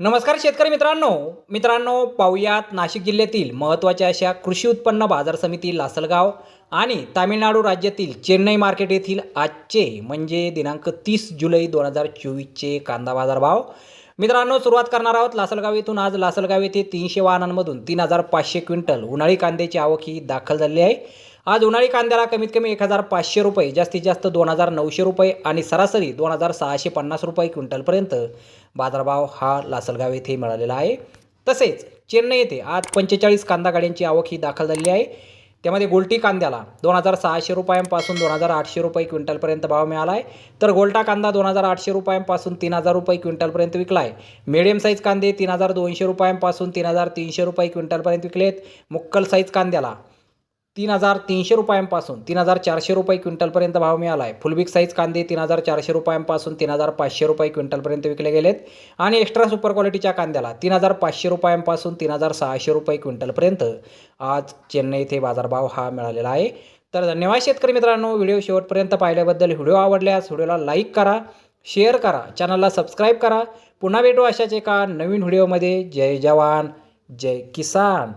नमस्कार शेतकरी मित्रांनो. मित्रांनो पाहुयात नाशिक जिल्ह्यातील महत्त्वाच्या अशा कृषी उत्पन्न बाजार समिती लासलगाव आणि तामिळनाडू राज्यातील चेन्नई मार्केट येथील आजचे म्हणजे दिनांक तीस जुलै दोन हजार चोवीसचे कांदा बाजार भाव मित्रांनो सुरुवात करणार आहोत लासलगाव येथून. आज लासलगाव येथे तीनशे वाहनांमधून तीन हजार पाचशे क्विंटल उन्हाळी कांद्याची आवक ही दाखल झाली आहे. आज उन्हाळी कांद्याला कमीत कमी एक हजार पाचशे रुपये जास्तीत जास्त दोन हजार नऊशे रुपये आणि सरासरी दोन हजार सहाशे पन्नास रुपये क्विंटलपर्यंत बाजारभाव हा लासलगाव येथे मिळालेला आहे. तसेच चेन्नई येथे आज पंचेचाळीस कांदा गाड्यांची आवक ही दाखल झालेली आहे. त्यामध्ये गोल्टी कांद्याला दोन हजार सहाशे रुपयांपासून दोन हजार आठशे रुपये क्विंटलपर्यंत भाव मिळाला आहे. तर गोल्टा कांदा दोन हजार आठशे रुपयांपासून तीन हजार रुपये क्विंटलपर्यंत विकला आहे. मिडियम साईज कांदे तीन हजार दोनशे रुपयांपासून तीन हजार तीनशे रुपये क्विंटलपर्यंत विकले आहेत मुक्कल साईज कांद्याला तीन हजार तीनशे रुपयांपासून तीन हजार चारशे रुपये क्विंटलपर्यंत भाव मिळाला आहे फुलबिक साईज कांदे तीन हजार चारशे रुपयांपासून तीन हजार पाचशे रुपये क्विंटलपर्यंत विकले गेलेत. आणि एक्स्ट्रा सुपर क्वालिटीच्या कांद्याला तीन हजार पाचशे रुपयांपासून तीन हजार सहाशे रुपये क्विंटलपर्यंत आज चेन्नई येथे बाजारभाव हा मिळालेला आहे. तर धन्यवाद शेतकरी मित्रांनो. व्हिडिओ शेवटपर्यंत पाहिल्याबद्दल व्हिडिओ आवडल्यास व्हिडिओला लाईक करा शेअर करा चॅनलला सबस्क्राईब करा. पुन्हा भेटू अशाच एका नवीन व्हिडिओमध्ये. जय जवान जय किसान.